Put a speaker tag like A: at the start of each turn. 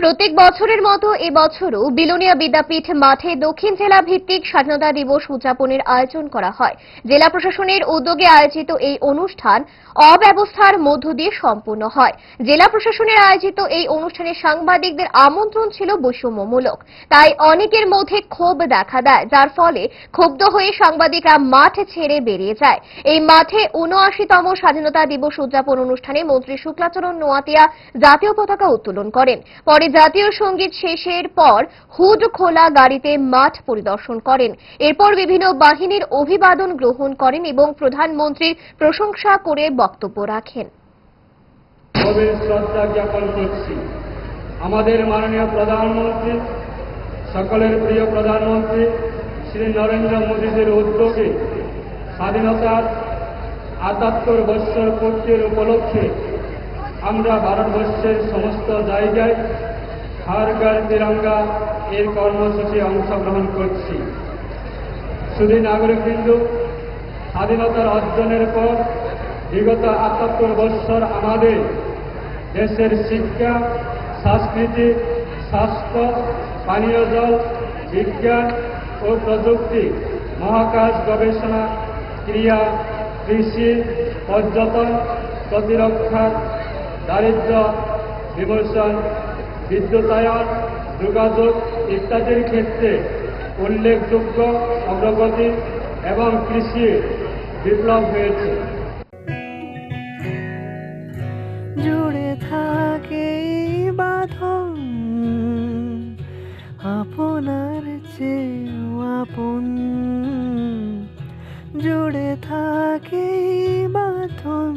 A: প্রত্যেক বছরের মতো এবছরও বিলোনিয়া বিদ্যাপীঠ মাঠে দক্ষিণ জেলা ভিত্তিক স্বাধীনতা দিবস উদযাপনের আয়োজন করা হয়। জেলা প্রশাসনের উদ্যোগে আয়োজিত এই অনুষ্ঠান অব্যবস্থার মধ্য দিয়ে সম্পূর্ণ হয়। জেলা প্রশাসনের আয়োজিত এই অনুষ্ঠানে সাংবাদিকদের আমন্ত্রণ ছিল বৈষম্যমূলক। তাই অনেকের মধ্যে ক্ষোভ দেখা দেয়, যার ফলে ক্ষুব্ধ হয়ে সাংবাদিকরা মাঠ ছেড়ে বেরিয়ে যায়। এই মাঠে উনআশিতম স্বাধীনতা দিবস উদযাপন অনুষ্ঠানে মন্ত্রী শুক্লাচরণ নোয়াতিয়া জাতীয় পতাকা উত্তোলন করেন। পরে জাতীয় সংগীত শেষের পর হুড খোলা গাড়িতে মাঠ পরিদর্শন করেন। এরপর বিভিন্ন বাহিনীর অভিবাদন গ্রহণ করেন এবং প্রধানমন্ত্রীর প্রশংসা করে বক্তব্য রাখেন।
B: আমাদের মাননীয় প্রধানমন্ত্রী, সকলের প্রিয় প্রধানমন্ত্রী, শ্রী নরেন্দ্র মোদীজির উদ্যোগে স্বাধীনতার আটাত্তর বৎসর পূর্তির উপলক্ষে আমরা ভারতবর্ষের সমস্ত জায়গায় হার তিরঙ্গা, এর কর্মসূচি অংশগ্রহণ করছি। শুধু নাগরিকবৃন্দ, স্বাধীনতার অর্জনের পর বিগত আটাত্তর বৎসর আমাদের দেশের শিক্ষা, সংস্কৃতি, স্বাস্থ্য, পানীয় জল, বিজ্ঞান ও প্রযুক্তি, মহাকাশ গবেষণা, ক্রিয়া, কৃষি, পর্যটন, প্রতিরক্ষা, দারিদ্র্য, বিমোচন বিদ্যুতায়ন, যোগাযোগ ইত্যাদির ক্ষেত্রে উল্লেখযোগ্য অগ্রগতি এবং কৃষি বিপ্লব হয়েছে।
C: জুড়ে থাকে বাঁধন, আপনার চেয়েও আপন। জুড়ে থাকে বাঁধন